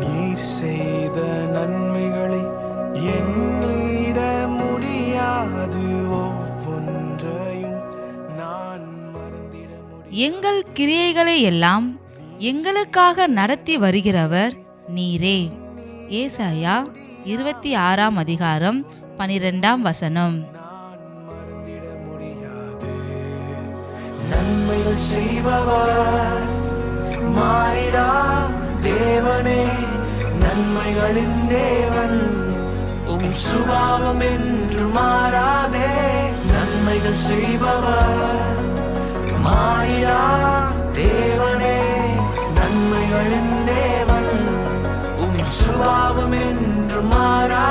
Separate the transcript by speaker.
Speaker 1: நீர் செய்த நன்மைகளை எண்ணிட முடியாது. ஒவ்வொன்றையும் நான் மறந்திட
Speaker 2: எங்கள் கிரியைகளை எல்லாம் எங்களுக்காக நடத்தி வருகிறவர் நீரே. ஏசாயா இருபத்தி ஆறாம் அதிகாரம் பனிரெண்டாம் வசனம்.
Speaker 1: நன்மைகள் செய்பவர் மாறிடா நன்மைகளின் தேவன் உம் சுபாவம் என்று மாறாதே. நன்மைகள் செய்பவர் மாறிடா தேவனே. நன்மைகளின் தேவன் உம் சுபாவம் என்று மாறா